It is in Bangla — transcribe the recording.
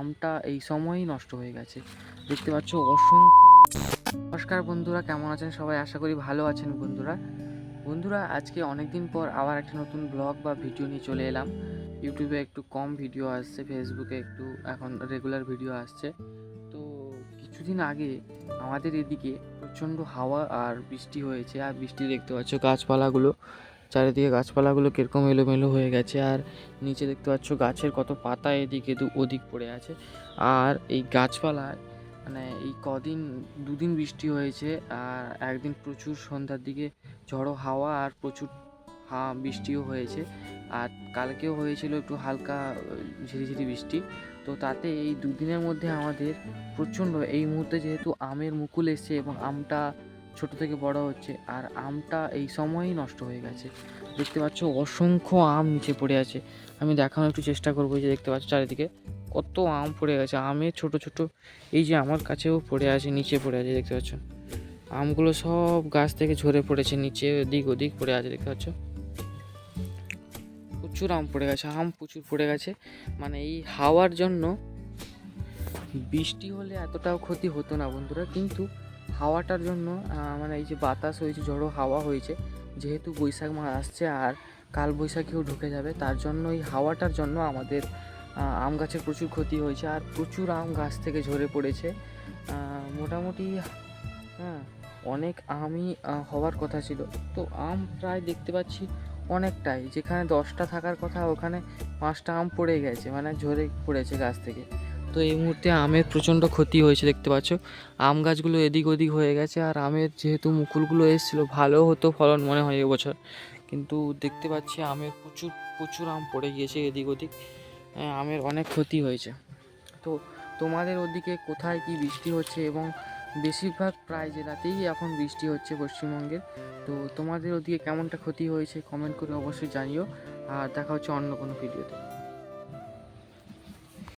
আমটা এই সময়ই নষ্ট হয়ে গেছে। দেখতে পাচ্ছ অসংখ্য নমস্কার বন্ধুরা, কেমন আছেন সবাই? আশা করি ভালো আছেন বন্ধুরা। বন্ধুরা, আজকে অনেক দিন পর আবার একটা নতুন ব্লগ বা ভিডিও নিয়ে চলে এলাম। ইউটিউবে একটু কম ভিডিও আসছে, ফেসবুকে একটু এখন রেগুলার ভিডিও আসছে। তো কিছুদিন আগে আমাদের এদিকে প্রচণ্ড হাওয়া আর বৃষ্টি হয়েছে, আর বৃষ্টি দেখতে পাচ্ছ গাছপালাগুলো। চারিদিকে গাছপালাগুলো কীরকম এলোমেলো হয়ে গেছে, আর নিচে দেখতে পাচ্ছ গাছের কত পাতা এদিকে ওদিক পড়ে আছে। আর এই গাছপালায় মানে এই কদিন, দুদিন বৃষ্টি হয়েছে, আর একদিন প্রচুর সন্ধ্যার দিকে ঝড়ো হাওয়া আর প্রচুর হা, বৃষ্টিও হয়েছে। আর কালকেও হয়েছিল একটু হালকা ঝিরিঝিরি বৃষ্টি। তো তাতে এই দুদিনের মধ্যে আমাদের প্রচণ্ড, এই মুহূর্তে যেহেতু আমের মুকুল এসছে এবং আমটা ছোট থেকে বড় হচ্ছে, আর আমটা এই সময়ই নষ্ট হয়ে গেছে। দেখতে পাচ্ছ অসংখ্য আম নিচে পড়ে আছে। আমি দেখানোর একটু চেষ্টা করব যে দেখতে পাচ্ছ চারিদিকে। কত আম পড়ে গেছে আমের ছোট ছোট, এই যে আমার কাছেও পড়ে আছে, নিচে পড়ে আছে, দেখতে পাচ্ছ। আমগুলো সব গাছ থেকে ঝরে পড়েছে, নিচে ওদিক ওদিক পড়ে আছে, দেখতে পাচ্ছ। প্রচুর আম পড়ে গেছে, আম প্রচুর পড়ে গেছে। মানে এই হাওয়ার জন্য বৃষ্টি হলে এতটাও ক্ষতি হতো না বন্ধুরা, কিন্তু হাওয়াটার জন্য মানে এই যে বাতাস হয়েছে, ঝড়ো হাওয়া হয়েছে, যেহেতু বৈশাখ মাস আসছে আর কাল বৈশাখীও ঢুকে যাবে, তার জন্য এই হাওয়াটার জন্য আমাদের আম গাছের প্রচুর ক্ষতি হয়েছে আর প্রচুর আম গাছ থেকে ঝরে পড়েছে। মোটামুটি হ্যাঁ অনেক আমই হওয়ার কথা ছিল। তো আম প্রায় দেখতে পাচ্ছি অনেকটাই, যেখানে দশটা থাকার কথা ওখানে পাঁচটা আম পড়ে গেছে মানে ঝরে পড়েছে গাছ থেকে। তো এই মুহূর্তে আমের প্রচণ্ড ক্ষতি হয়েছে দেখতে পাচ্ছ। আম গাছগুলো এদিক ওদিক হয়ে গেছে আর আমের যেহেতু মুকুলগুলো এসেছিল ভালো হতো ফলন মনে হয় এবছর। কিন্তু দেখতে পাচ্ছি আমের প্রচুর প্রচুর আম পড়ে গিয়েছে এদিক ওদিক। হ্যাঁ, আমের অনেক ক্ষতি হয়েছে। তো তোমাদের ওদিকে কোথায় কি বৃষ্টি হচ্ছে? এবং বেশিরভাগ প্রায় জেলাতেই এখন বৃষ্টি হচ্ছে পশ্চিমবঙ্গের তো তোমাদের ওদিকে কেমনটা ক্ষতি হয়েছে? কমেন্ট করে অবশ্যই জানিও। আর দেখা হচ্ছে অন্য কোনো ভিডিওতে